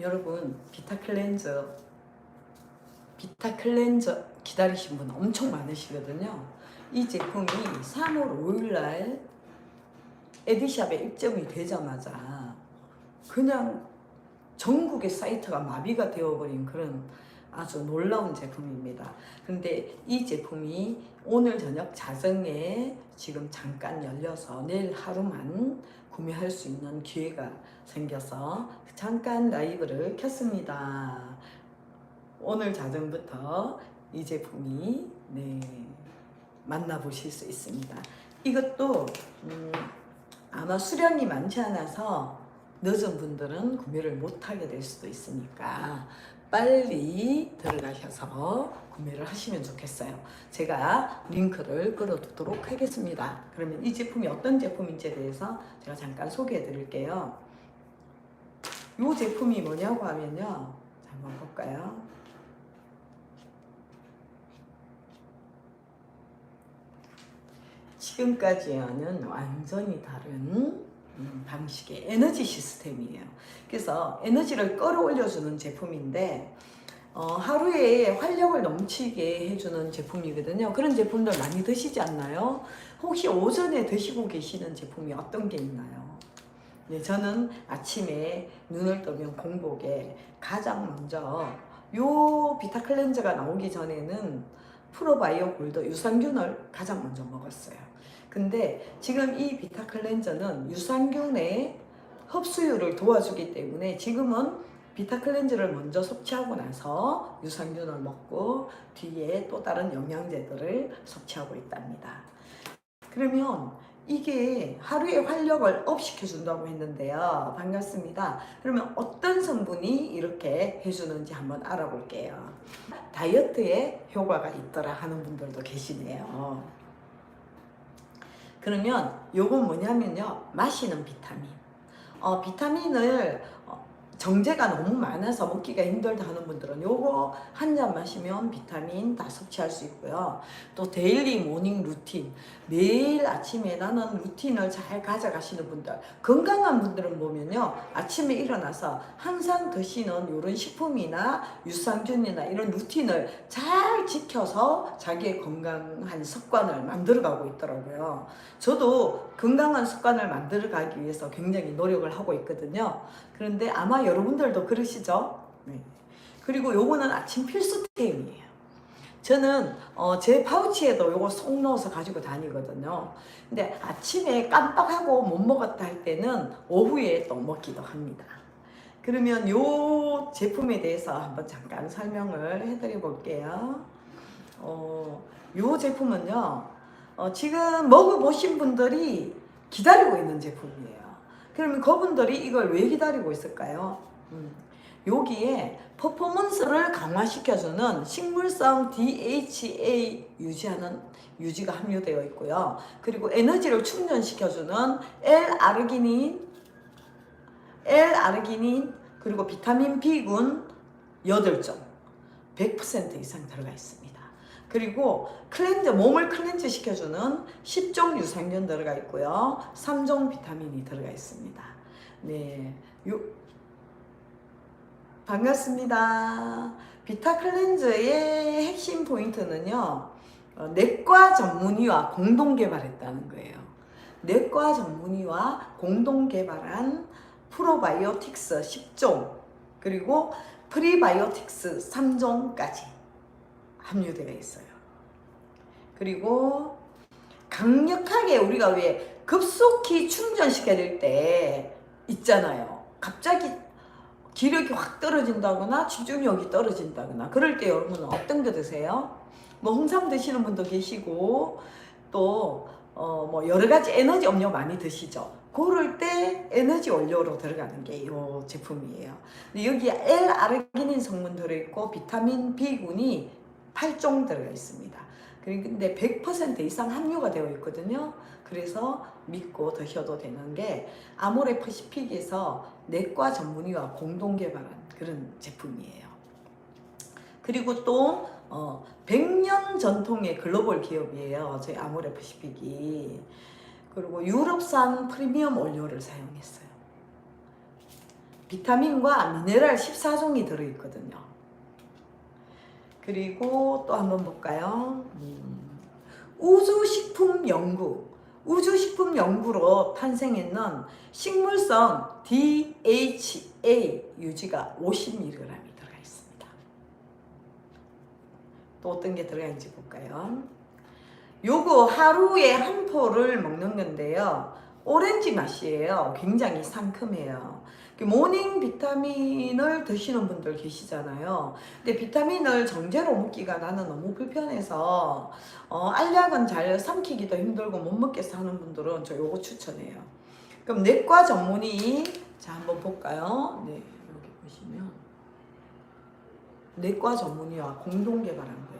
여러분 비타 클렌저 비타 클렌저 기다리신 분 엄청 많으시거든요. 이 제품이 3월 5일 날 에디샵에 입점이 되자마자 그냥 전국의 사이트가 마비가 되어버린 그런 아주 놀라운 제품입니다. 근데 이 제품이 오늘 저녁 자정에 지금 잠깐 열려서 내일 하루만 구매할 수 있는 기회가 생겨서 잠깐 라이브를 켰습니다. 오늘 자정부터 이 제품이 네, 만나보실 수 있습니다. 이것도 음, 아마 수량이 많지 않아서 늦은 분들은 구매를 못하게 될 수도 있으니까 빨리 들어가셔서 구매를 하시면 좋겠어요. 제가 링크를 끌어두도록 하겠습니다. 그러면 이 제품이 어떤 제품인지에 대해서 제가 잠깐 소개해 드릴게요. 이 제품이 뭐냐고 하면요. 자, 한번 볼까요? 지금까지와는 완전히 다른 음, 방식의 에너지 시스템이에요. 그래서 에너지를 끌어올려주는 제품인데 어, 하루에 활력을 넘치게 해주는 제품이거든요. 그런 제품들 많이 드시지 않나요? 혹시 오전에 드시고 계시는 제품이 어떤 게 있나요? 네, 저는 아침에 눈을 뜨면 공복에 가장 먼저 요 비타 클렌저가 나오기 전에는 프로바이오 골드 유산균을 가장 먼저 먹었어요. 근데 지금 이 비타 클렌저는 유산균의 흡수율을 도와주기 때문에 지금은 비타 클렌저를 먼저 섭취하고 나서 유산균을 먹고 뒤에 또 다른 영양제들을 섭취하고 있답니다. 그러면 이게 하루에 활력을 업 시켜준다고 했는데요. 반갑습니다. 그러면 어떤 성분이 이렇게 해주는지 한번 알아볼게요. 다이어트에 효과가 있더라 하는 분들도 계시네요. 그러면 요건 뭐냐면요. 마시는 비타민. 어, 비타민을 어, 정제가 너무 많아서 먹기가 힘들다 하는 분들은 요거 한 잔 마시면 비타민 다 섭취할 수 있고요. 또 데일리 모닝 루틴. 매일 아침에 나는 루틴을 잘 가져가시는 분들. 건강한 분들은 보면요. 아침에 일어나서 항상 드시는 이런 식품이나 유산균이나 이런 루틴을 잘 지켜서 자기의 건강한 습관을 만들어가고 있더라고요. 저도 건강한 습관을 만들어 가기 위해서 굉장히 노력을 하고 있거든요. 그런데 아마 여러분들도 그러시죠? 네. 그리고 요거는 아침 필수템이에요. 저는 어, 제 파우치에도 요거 쏙 넣어서 가지고 다니거든요. 근데 아침에 깜빡하고 못 먹었다 할 때는 오후에 또 먹기도 합니다. 그러면 요 제품에 대해서 한번 잠깐 설명을 해드려 볼게요. 어, 요 제품은요, 어, 지금 먹어보신 분들이 기다리고 있는 제품이에요. 그러면 그분들이 이걸 왜 기다리고 있을까요? 음, 여기에 퍼포먼스를 강화시켜주는 식물성 DHA 유지하는 유지가 함유되어 있고요. 그리고 에너지를 충전시켜주는 L-아르기닌, L-아르기닌 그리고 비타민 B군 8점 100% 이상 들어가 있습니다. 그리고 클렌저 몸을 클렌저 시켜주는 10종 유산균 들어가 있고요. 3종 비타민이 들어가 있습니다. 네. 요, 반갑습니다. 비타 클렌저의 핵심 포인트는요, 어, 내과 전문의와 공동 개발했다는 거예요. 내과 전문의와 공동 개발한 프로바이오틱스 10종, 그리고 프리바이오틱스 3종까지 함유되어 있어요. 그리고 강력하게 우리가 왜 급속히 충전시켜야 될 때 있잖아요. 갑자기 기력이 확 떨어진다거나 집중력이 떨어진다거나 그럴 때 여러분은 어떤 거 드세요? 뭐 홍삼 드시는 분도 계시고 또 어 뭐 여러 가지 에너지 음료 많이 드시죠. 그럴 때 에너지 원료로 들어가는 게 이 제품이에요. 여기에 L-아르기닌 성분 들어있고 비타민 B군이 8종 들어가 있습니다. 근데 100% 이상 함유가 되어 있거든요. 그래서 믿고 드셔도 되는 게 아모레 퍼시픽에서 내과 전문의와 공동 개발한 그런 제품이에요. 그리고 또 어, 100년 전통의 글로벌 기업이에요. 저희 아모레 퍼시픽이. 그리고 유럽산 프리미엄 원료를 사용했어요. 비타민과 미네랄 14종이 들어있거든요. 그리고 또 한번 볼까요? 음, 우주식품 연구. 우주식품 연구로 탄생했는 식물성 DHA 유지가 50mg이 들어가 있습니다. 또 어떤 게 들어가는지 볼까요? 요거 하루에 한 포를 먹는 건데요. 오렌지 맛이에요. 굉장히 상큼해요. 그 모닝 비타민을 드시는 분들 계시잖아요. 근데 비타민을 정제로 먹기가 나는 너무 불편해서 어, 알약은 잘 삼키기도 힘들고 못 먹겠어 하는 분들은 저 요거 추천해요. 그럼 내과 전문의 자 한번 볼까요? 네 여기 보시면 내과 전문의와 공동 개발한 거예요.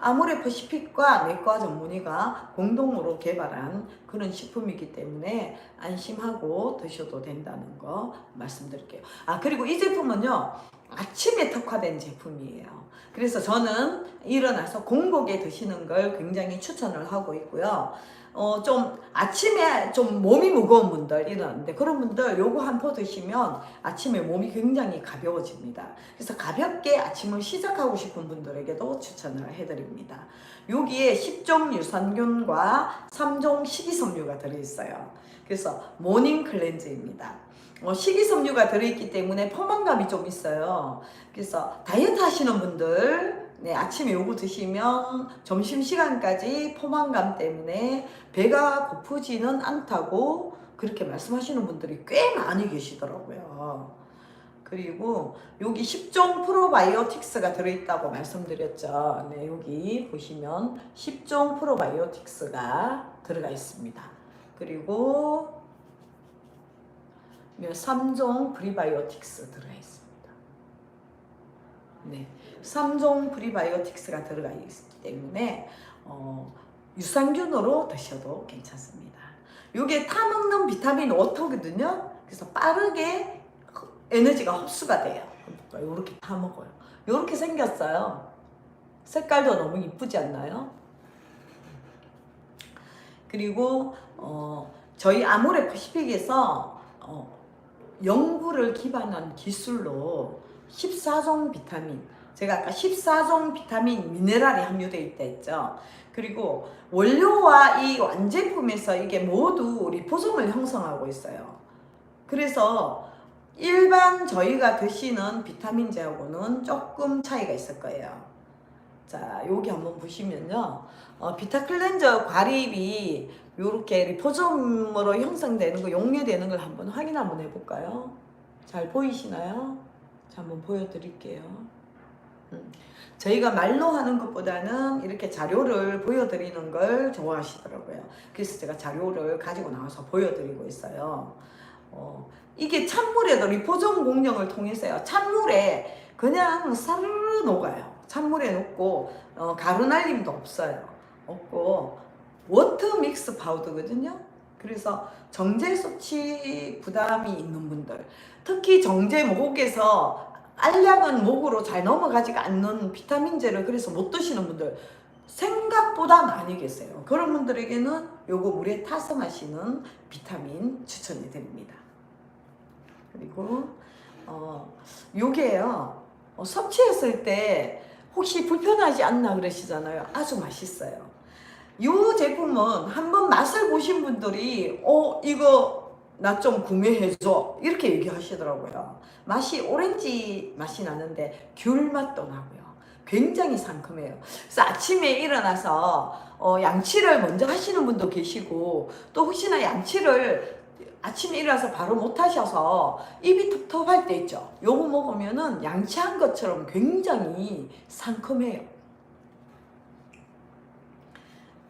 아모레퍼시픽과 내과 전문의가 공동으로 개발한 그런 식품이기 때문에 안심하고 드셔도 된다는 거 말씀드릴게요. 아 그리고 이 제품은요 아침에 특화된 제품이에요. 그래서 저는 일어나서 공복에 드시는 걸 굉장히 추천을 하고 있고요. 어, 좀 아침에 좀 몸이 무거운 분들 일어났는데 그런 분들 요거 한 포 드시면 아침에 몸이 굉장히 가벼워집니다. 그래서 가볍게 아침을 시작하고 싶은 분들에게도 추천을 해드립니다. 여기에 10종 유산균과 3종 식이섬유가 들어있어요. 그래서 모닝 클렌즈입니다. 어, 식이섬유가 들어있기 때문에 포만감이 좀 있어요. 그래서 다이어트 하시는 분들 네, 아침에 요거 드시면 점심시간까지 포만감 때문에 배가 고프지는 않다고 그렇게 말씀하시는 분들이 꽤 많이 계시더라고요. 그리고 여기 10종 프로바이오틱스가 들어있다고 말씀드렸죠. 네, 여기 보시면 10종 프로바이오틱스가 들어가 있습니다. 그리고 3종 프리바이오틱스 들어가 있습니다. 네. 3종 프리바이오틱스가 들어가 있기 때문에 어, 유산균으로 드셔도 괜찮습니다. 이게 타먹는 비타민 워터거든요. 그래서 빠르게 에너지가 흡수가 돼요. 이렇게 타먹어요. 이렇게 생겼어요. 색깔도 너무 이쁘지 않나요? 그리고 어, 저희 아모레 퍼시픽에서 어, 연구를 기반한 기술로 14종 비타민 제가 아까 14종 비타민 미네랄이 함유되어 있다 했죠. 그리고 원료와 이 완제품에서 이게 모두 리포솜을 형성하고 있어요. 그래서 일반 저희가 드시는 비타민제하고는 조금 차이가 있을 거예요. 자, 여기 한번 보시면요. 어, 비타 클렌저 과립이 이렇게 리포솜으로 형성되는 거, 용매되는 걸 한번 확인 한번 해볼까요? 잘 보이시나요? 자, 한번 보여드릴게요. 음, 저희가 말로 하는 것보다는 이렇게 자료를 보여드리는 걸 좋아하시더라고요. 그래서 제가 자료를 가지고 나와서 보여드리고 있어요. 어, 이게 찬물에도 리포전 공정을 통해서요. 찬물에 그냥 사르르 녹아요. 찬물에 녹고 어, 가루 날림도 없어요. 없고 워터 믹스 파우더거든요. 그래서 정제 섭취 부담이 있는 분들, 특히 정제 목에서 알약은 목으로 잘 넘어가지가 않는 비타민제를 그래서 못 드시는 분들 생각보다 많이 계세요. 그런 분들에게는 요거 물에 타서 마시는 비타민 추천해 드립니다. 그리고 어 요게요. 어, 섭취했을 때 혹시 불편하지 않나 그러시잖아요. 아주 맛있어요. 요 제품은 한번 맛을 보신 분들이 어 이거 나 좀 구매해줘 이렇게 얘기하시더라고요. 맛이 오렌지 맛이 나는데 귤 맛도 나고요. 굉장히 상큼해요. 그래서 아침에 일어나서 어, 양치를 먼저 하시는 분도 계시고 또 혹시나 양치를 아침에 일어나서 바로 못 하셔서 입이 텁텁할 때 있죠. 요거 먹으면은 양치한 것처럼 굉장히 상큼해요.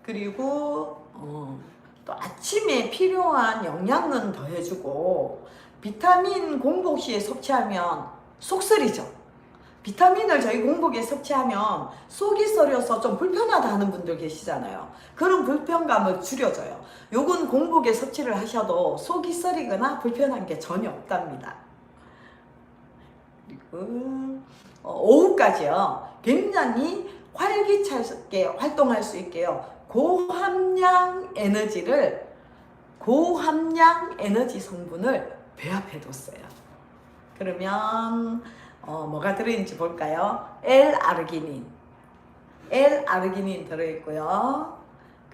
그리고 어, 또 아침에 필요한 영양은 더해주고 비타민 공복 시에 섭취하면 속쓰리죠. 비타민을 저희 공복에 섭취하면 속이 쓰려서 좀 불편하다 하는 분들 계시잖아요. 그런 불편감을 줄여줘요. 요건 공복에 섭취를 하셔도 속이 쓰리거나 불편한 게 전혀 없답니다. 그리고 어, 오후까지요. 굉장히 활기차게 활동할 수 있게요. 고함량 에너지를 고함량 에너지 성분을 배합해 뒀어요. 그러면 어, 뭐가 들어있는지 볼까요? L-아르기닌. L-아르기닌 들어있고요.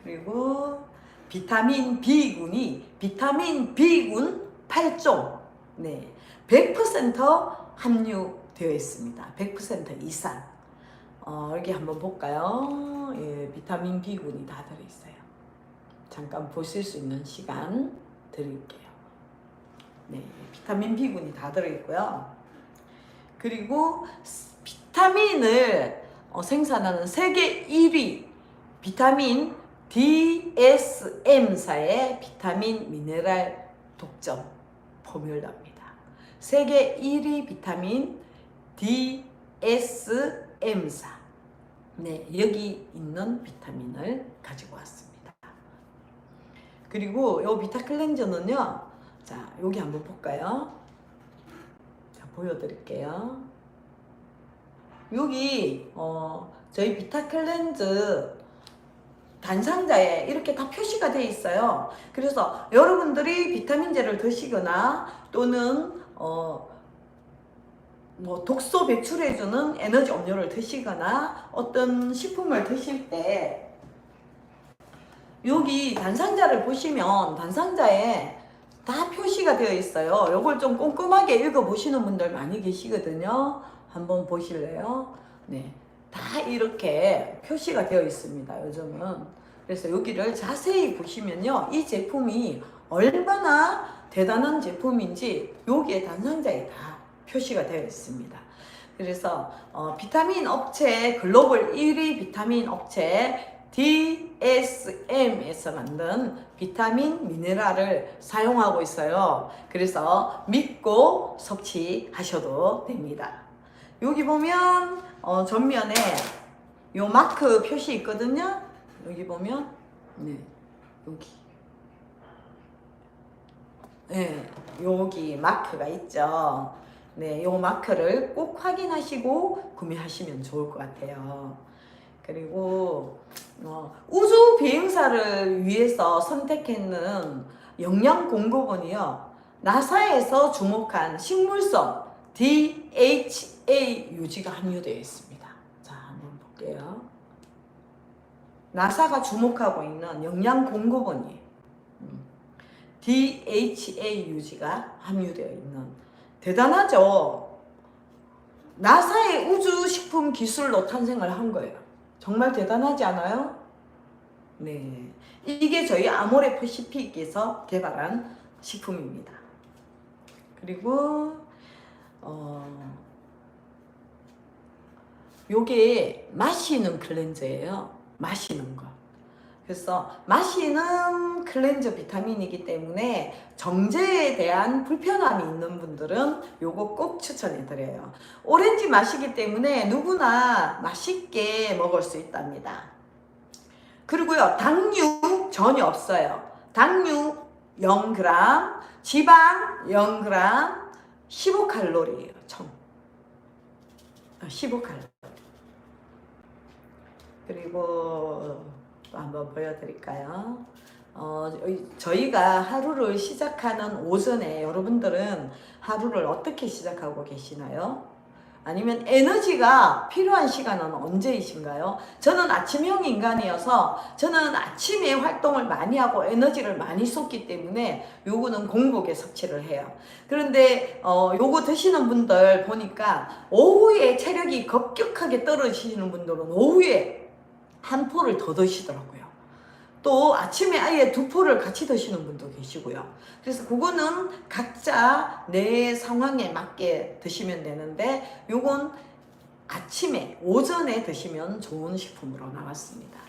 그리고 비타민 B군이 비타민 B군 8종. 네. 100% 함유되어 있습니다. 100% 이상. 어, 여기 한번 볼까요? 예, 비타민 B군이 다 들어있어요. 잠깐 보실 수 있는 시간 드릴게요. 네, 비타민 B군이 다 들어있고요. 그리고 스- 비타민을 어, 생산하는 세계 1위 비타민 DSM사의 비타민 미네랄 독점 포뮬러입니다. 세계 1위 비타민 DSM 사. 네, 여기 있는 비타민을 가지고 왔습니다. 그리고 요 비타 클렌저는요. 자, 여기 한번 볼까요? 자, 보여드릴게요. 여기 어, 저희 비타 클렌즈 단상자에 이렇게 다 표시가 되어 있어요. 그래서 여러분들이 비타민제를 드시거나 또는 어, 뭐 독소 배출해주는 에너지 음료를 드시거나 어떤 식품을 드실 때 여기 단상자를 보시면 단상자에 다 표시가 되어 있어요. 요걸 좀 꼼꼼하게 읽어 보시는 분들 많이 계시거든요. 한번 보실래요? 네. 다 이렇게 표시가 되어 있습니다. 요즘은. 그래서 여기를 자세히 보시면요. 이 제품이 얼마나 대단한 제품인지 여기에 단상자에 다 표시가 되어 있습니다. 그래서 어, 비타민 업체 글로벌 1위 비타민 업체 DSM에서 만든 비타민 미네랄을 사용하고 있어요. 그래서 믿고 섭취하셔도 됩니다. 여기 보면 어, 전면에 요 마크 표시 있거든요. 여기 보면 네 여기 네 여기 마크가 있죠. 네, 요 마크를 꼭 확인하시고 구매하시면 좋을 것 같아요. 그리고 어, 우주 비행사를 위해서 선택했는 영양 공급원이요. 나사에서 주목한 식물성 DHA 유지가 함유되어 있습니다. 자, 한번 볼게요. 나사가 주목하고 있는 영양 공급원이에요. 음. DHA 유지가 함유되어 있는 대단하죠. 나사의 우주식품 기술로 탄생을 한 거예요. 정말 대단하지 않아요? 네. 이게 저희 아모레 퍼시픽에서 개발한 식품입니다. 그리고, 어, 요게 마시는 클렌저예요. 마시는 거. 그래서 마시는 클렌저 비타민이기 때문에 정제에 대한 불편함이 있는 분들은 요거 꼭 추천해 드려요. 오렌지 맛이기 때문에 누구나 맛있게 먹을 수 있답니다. 그리고요, 당류 전혀 없어요. 당류 0g, 지방 0g, 15칼로리예요, 총. 15칼로리. 그리고 또 한번 보여드릴까요? 어, 저희가 하루를 시작하는 오전에 여러분들은 하루를 어떻게 시작하고 계시나요? 아니면 에너지가 필요한 시간은 언제이신가요? 저는 아침형 인간이어서 저는 아침에 활동을 많이 하고 에너지를 많이 쏟기 때문에 요거는 공복에 섭취를 해요. 그런데 어, 요거 드시는 분들 보니까 오후에 체력이 급격하게 떨어지시는 분들은 오후에 한 포를 더 드시더라고요. 또 아침에 아예 두 포를 같이 드시는 분도 계시고요. 그래서 그거는 각자 내 상황에 맞게 드시면 되는데 요건 아침에 오전에 드시면 좋은 식품으로 나왔습니다.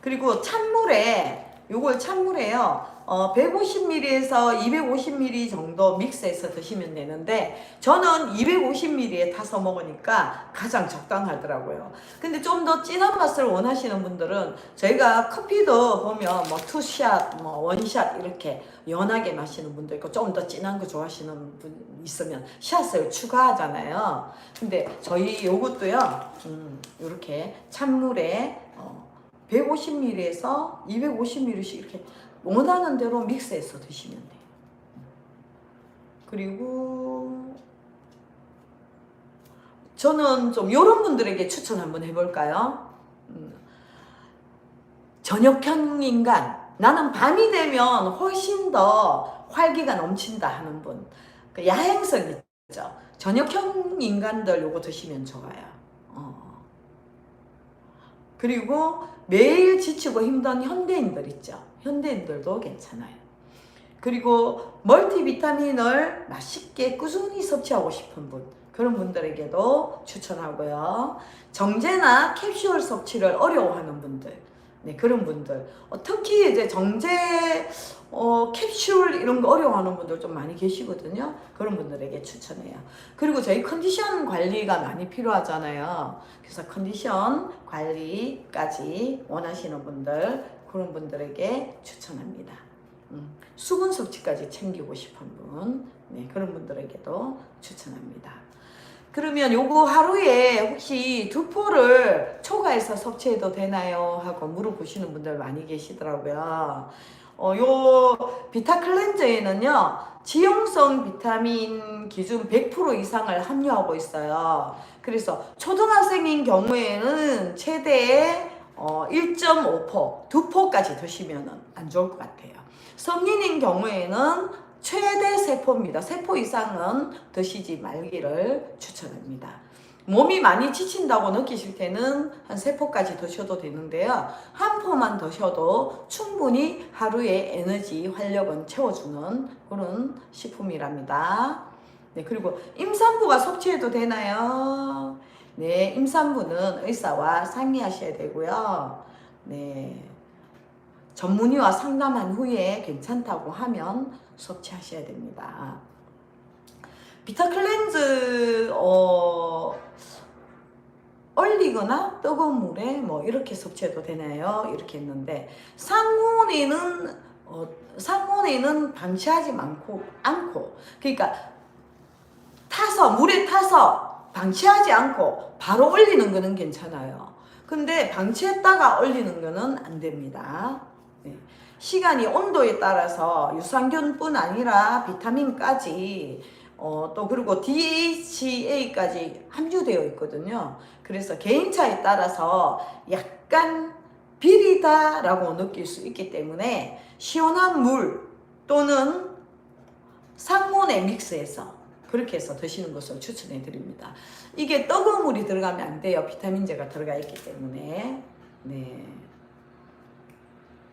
그리고 찬물에 요걸 찬물에요. 어, 150ml에서 250ml 정도 믹스해서 드시면 되는데 저는 250ml에 타서 먹으니까 가장 적당하더라고요. 근데 좀 더 진한 맛을 원하시는 분들은 저희가 커피도 보면 뭐 투샷, 뭐 원샷 이렇게 연하게 마시는 분도 있고 좀 더 진한 거 좋아하시는 분 있으면 샷을 추가하잖아요. 근데 저희 요것도요. 음, 이렇게 찬물에 어, 150ml에서 250ml씩 이렇게 원하는 대로 믹스해서 드시면 돼요. 그리고 저는 좀 이런 분들에게 추천 한번 해볼까요? 음, 저녁형 인간. 나는 밤이 되면 훨씬 더 활기가 넘친다 하는 분. 그 야행성 있죠. 저녁형 인간들 요거 드시면 좋아요. 어. 그리고 매일 지치고 힘든 현대인들 있죠. 현대인들도 괜찮아요. 그리고 멀티비타민을 맛있게 꾸준히 섭취하고 싶은 분. 그런 분들에게도 추천하고요. 정제나 캡슐 섭취를 어려워하는 분들. 네, 그런 분들. 어, 특히 이제 정제, 어, 캡슐 이런 거 어려워하는 분들 좀 많이 계시거든요. 그런 분들에게 추천해요. 그리고 저희 컨디션 관리가 많이 필요하잖아요. 그래서 컨디션 관리까지 원하시는 분들, 그런 분들에게 추천합니다. 음, 수분 섭취까지 챙기고 싶은 분, 네, 그런 분들에게도 추천합니다. 그러면 요거 하루에 혹시 두 포를 초과해서 섭취해도 되나요? 하고 물어보시는 분들 많이 계시더라고요. 어, 요 비타 클렌저에는요, 지용성 비타민 기준 100% 이상을 함유하고 있어요. 그래서 초등학생인 경우에는 최대 어, 1.5포, 두 포까지 드시면 안 좋을 것 같아요. 성인인 경우에는 최대 세포입니다. 세포 이상은 드시지 말기를 추천합니다. 몸이 많이 지친다고 느끼실 때는 한 세포까지 드셔도 되는데요. 한 포만 드셔도 충분히 하루의 에너지 활력은 채워주는 그런 식품이랍니다. 네, 그리고 임산부가 섭취해도 되나요? 네, 임산부는 의사와 상의하셔야 되고요. 네. 전문의와 상담한 후에 괜찮다고 하면 섭취하셔야 됩니다. 비타 클렌즈 어 얼리거나 뜨거운 물에 뭐 이렇게 섭취해도 되나요? 이렇게 했는데 상온에는 어, 상온에는 방치하지 않고 않고 그러니까 타서 물에 타서 방치하지 않고 바로 얼리는 거는 괜찮아요. 근데 방치했다가 얼리는 거는 안 됩니다. 네. 시간이 온도에 따라서 유산균뿐 아니라 비타민까지 어, 또 그리고 DHA까지 함유되어 있거든요. 그래서 개인차에 따라서 약간 비리다라고 느낄 수 있기 때문에 시원한 물 또는 상온에 믹스해서 그렇게 해서 드시는 것을 추천해 드립니다. 이게 뜨거운 물이 들어가면 안 돼요. 비타민제가 들어가 있기 때문에. 네.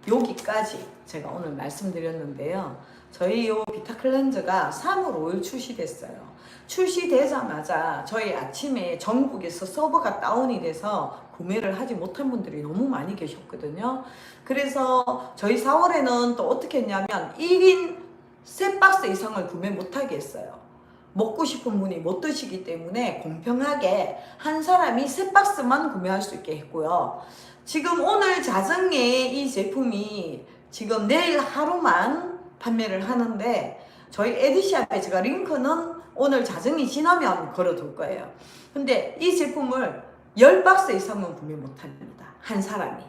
여기까지 제가 오늘 말씀드렸는데요. 저희 요 비타 클렌저가 3월 5일 출시됐어요. 출시되자마자 저희 아침에 전국에서 서버가 다운이 돼서 구매를 하지 못한 분들이 너무 많이 계셨거든요. 그래서 저희 4월에는 또 어떻게 했냐면 1인 3박스 이상을 구매 못하게 했어요. 먹고 싶은 분이 못 드시기 때문에 공평하게 한 사람이 3박스만 구매할 수 있게 했고요. 지금 오늘 자정에 이 제품이 지금 내일 하루만 판매를 하는데 저희 에디샵에 제가 링크는 오늘 자정이 지나면 걸어둘 거예요. 근데 이 제품을 10박스 이상은 구매 못합니다. 한 사람이.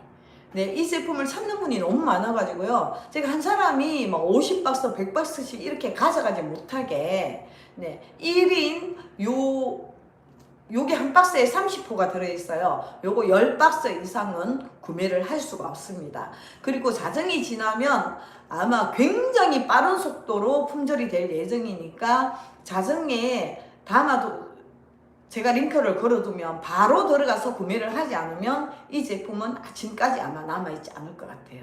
네, 이 제품을 찾는 분이 너무 많아가지고요. 제가 한 사람이 막 50박스, 100박스씩 이렇게 가져가지 못하게, 네, 1인 요, 요게 한 박스에 30호가 들어있어요. 요거 10박스 이상은 구매를 할 수가 없습니다. 그리고 자정이 지나면 아마 굉장히 빠른 속도로 품절이 될 예정이니까 자정에 담아도 제가 링크를 걸어두면 바로 들어가서 구매를 하지 않으면 이 제품은 아침까지 아마 남아있지 않을 것 같아요.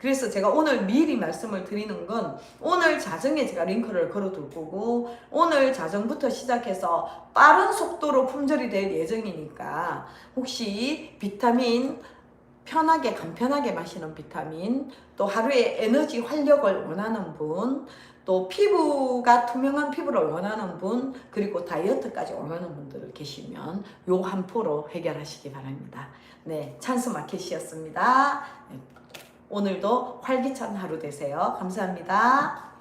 그래서 제가 오늘 미리 말씀을 드리는 건 오늘 자정에 제가 링크를 걸어둘 거고 오늘 자정부터 시작해서 빠른 속도로 품절이 될 예정이니까 혹시 비타민 편하게 간편하게 마시는 비타민 또 하루에 에너지 활력을 원하는 분 또 피부가 투명한 피부를 원하는 분 그리고 다이어트까지 원하는 분들 계시면 요 한 포로 해결하시기 바랍니다. 네, 찬스 마켓이었습니다. 네, 오늘도 활기찬 하루 되세요. 감사합니다.